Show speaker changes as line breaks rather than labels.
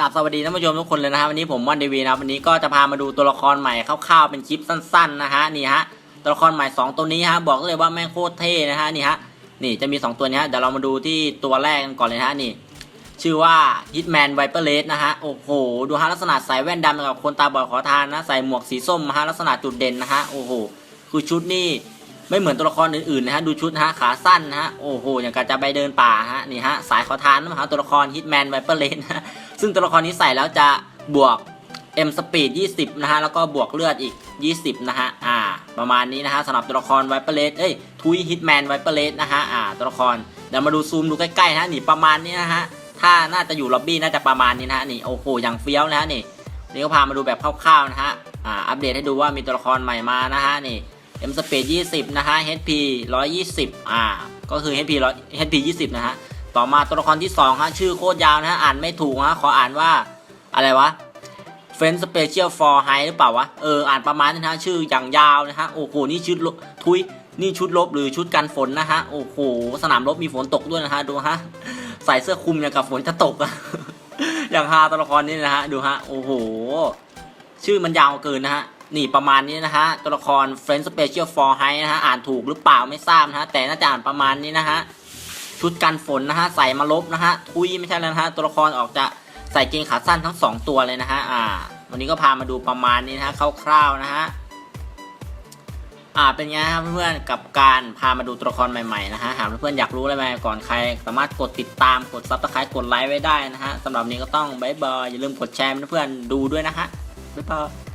กับสวัสดีท่านผู้ชมทุกคนเลยนะฮะวันนี้ผมวันดีวีนะวันนี้ก็จะพามาดูตัวละครใหม่คร่าวๆเป็นคลิปสั้นๆนะฮะนี่ฮะตัวละครใหม่ 2 ตัวนี้ฮะบอกเลยว่าแม่งโคตรเท่นะฮะนี่ฮะนี่จะมี 2 ตัวนี้ฮะเดี๋ยวเรามาดูที่ตัวแรกกันก่อนเลยนะฮะนี่ ชื่อว่า Hitman Viper Red นะฮะโอ้โหดูฮะลักษณะใส่แว่นดำกับคนตาบอดขอทานนะใส่หมวกสีส้มฮะลักษณะจุดเด่นนะฮะโอ้โหคือชุดนี่ไม่เหมือนตัวละครอื่นๆนะฮะดูชุดฮะขาสั้นนะฮะโอ้โหอย่างกับจะไปเดินป่าฮะนี่ฮะสายขอทานนะฮะตัวละคร Hitman Viper Red นะ ซึ่งตัวละครนี้ใส่แล้วจะบวก M Speed 20 นะฮะ แล้วก็บวกเลือดอีก 20 นะฮะ อ่า ประมาณนี้นะฮะสำหรับตัวละคร Viper Red เอ้ยทุย Hitman Viper Red นะฮะ อ่า ตัวละคร เดี๋ยวมาดูซูมดูใกล้ๆนะฮะนี่ประมาณนี้นะฮะ ถ้าน่าจะอยู่ล็อบบี้น่าจะประมาณนี้นะฮะ นี่โอ้โห อย่างเฟี้ยวนะฮะนี่ นี่ก็พามาดูแบบคร่าวๆนะฮะ อ่า อัปเดตให้ดูว่ามีตัวละครใหม่มานะฮะ นี่ M Speed 20 นะฮะ HP 120 อ่า ก็คือ HP 100 HP 20 นะฮะ ต่อมาตัวละครที่2ฮะชื่อโคตรยาวนะฮะอ่านไม่ถูกฮะขออ่านว่าอะไรวะเฟนสเปเชียลฟอร์ไฮหรือเปล่าวะเอออ่านประมาณนี้นะฮะชื่ออย่างยาวนะฮะโอ้โหนี่ชุดทุยนี่ชุดลบหรือชุดกันฝนนะฮะโอ้โหสนามรบมีฝนตกด้วยนะฮะดูฮะใส่เสื้อคลุมอย่างกับฝนจะตกอะอย่างฮาตัวละครนี่นะฮะดูฮะโอ้โหชื่อมันยาวเกินนะฮะนี่ประมาณนี้นะฮะตัวละคร Friend Special for High นะฮะอ่านถูกหรือเปล่าไม่ทราบนะฮะแต่น่าจะอ่านประมาณนี้นะฮะ ชุดกันฝนนะฮะใส่มาลบนะฮะทุยไม่ใช่แล้วนะฮะตัวละครออกจะใส่เกงขาสั้นทั้งสองตัวเลยนะฮะอ่า วันนี้ก็พามาดูประมาณนี้นะฮะคร่าวๆนะฮะอ่าเป็นไงครับเพื่อนๆกับการพามาดูตัวละครใหม่ๆนะฮะหากเพื่อนๆอยากรู้อะไรไหมก่อนใคร สามารถกดติดตามกดซับสไครต์กดไลค์ไว้ได้นะฮะสำหรับนี้ก็ต้องบายบายอย่าลืมกดแชร์เพื่อนๆดูด้วยนะฮะบ๊ายบาย